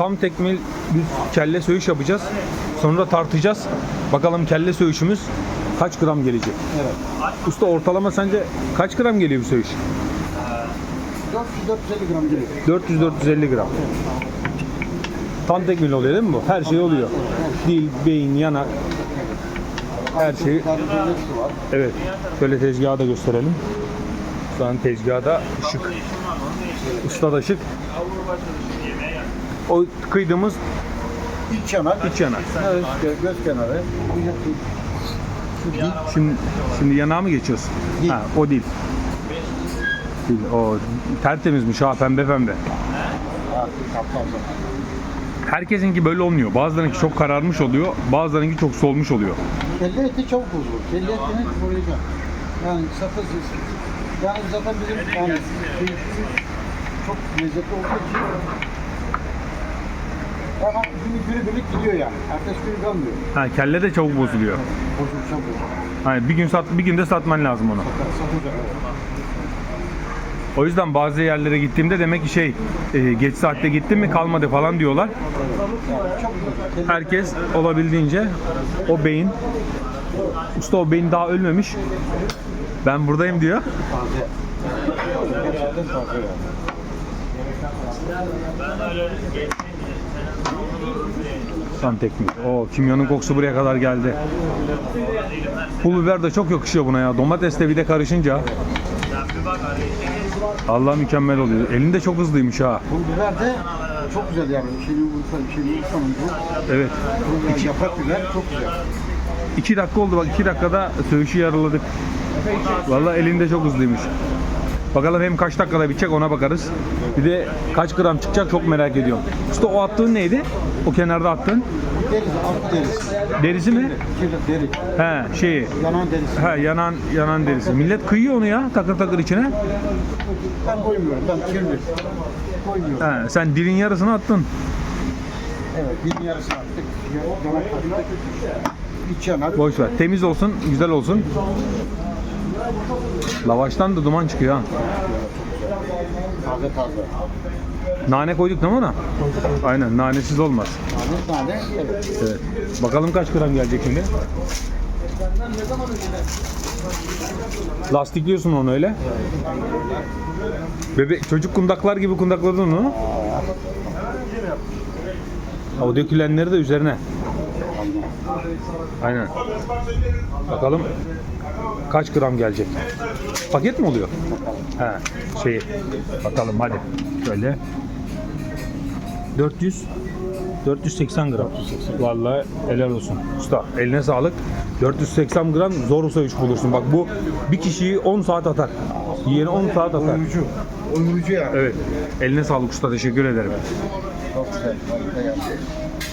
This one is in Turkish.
tam tekmil bir kelle söğüş yapacağız. Sonra tartacağız. Bakalım kelle söğüşümüz kaç gram gelecek? Evet. Usta ortalama sence kaç gram geliyor bir söğüş? 400-450 gram geliyor. 400-450 gram. Tam tekmil oluyor değil mi bu? Her şey oluyor. Dil, beyin, yanak. Her şey. Var. Evet. Şöyle tezgahı da gösterelim. Şu an tezgahda şık. Usta da şık. O kıydığımız İç yanak. iç yanak. Evet, gö- göz kenarı. Şimdi, şimdi yanağa mı geçiyoruz? Değil. Ha, o değil. Değil. O tertemizmiş ha pembe pembe. Herkesinki böyle olmuyor. Bazılarınki çok kararmış oluyor. Bazılarınki çok solmuş oluyor. Kelle eti çabuk bozulur. Kelle etini koruyacağım. Yani satırsız. Yani zaten bizim yani çok lezzetli olduğu için ama günü günübirlik gidiyor yani. Ertesi gün kalmıyor. Ha, kelle de çabuk bozuluyor. Bozulur çabuk. Hani bir gün sat, bir günde satman lazım onu. Satılacak. O yüzden bazı yerlere gittiğimde demek ki şey e, geç saatte gittim mi kalmadı falan diyorlar. Yani çok Herkes olabildiğince o beyin usta o beyin daha ölmemiş. Ben buradayım diyor. taze. Gerçekten taze yani. Tam teknik. O kimyonun kokusu buraya kadar geldi. Pul biber de çok yakışıyor buna ya. Domates de bir de karışınca. Allah mükemmel oluyor. Elinde çok hızlıymış ha. Pul biber de çok güzel yani. Bir şeyini vursa bu. Evet. Pul biber, yaprak biber çok güzel. İki dakika oldu bak iki dakikada söğüşü yarıladık. Vallahi elinde çok hızlıymış. Bakalım hem kaç dakikada bitecek ona bakarız. Bir de kaç gram çıkacak çok merak ediyorum. Usta o attığın neydi? O kenarda attığın. Deriz, altı derisi. Derisi mi? Deri. He şeyi. Yanan derisi. He yanan yanan derisi. Millet kıyıyor onu ya takır takır içine. Ben koymuyorum. Ben kirli. Koymuyorum. He, sen dilin yarısını attın. Evet. Bir yarısını attık. Yanak attık. İç yanak. Boş ver. Temiz olsun, güzel olsun. Lavaştan da duman çıkıyor ha. Taze taze. Nane koyduk değil mi ona? Aynen nanesiz olmaz. Tane tane. Evet. Evet. Bakalım kaç gram gelecek şimdi. Lastikliyorsun onu öyle. Bebe çocuk kundaklar gibi kundakladın onu. O dökülenleri de üzerine. Aynen. Bakalım kaç gram gelecek. Paket mi oluyor? He, şey. Bakalım hadi. Şöyle. 400 480 gram. Vallahi helal olsun. Usta eline sağlık. 480 gram zor söğüş bulursun. Bak bu bir kişiyi 10 saat atar. Yiyeni 10 saat atar. Oyuncu. Oyuncu yani. Evet. Eline sağlık usta. Teşekkür ederim. Çok güzel. Harika yani.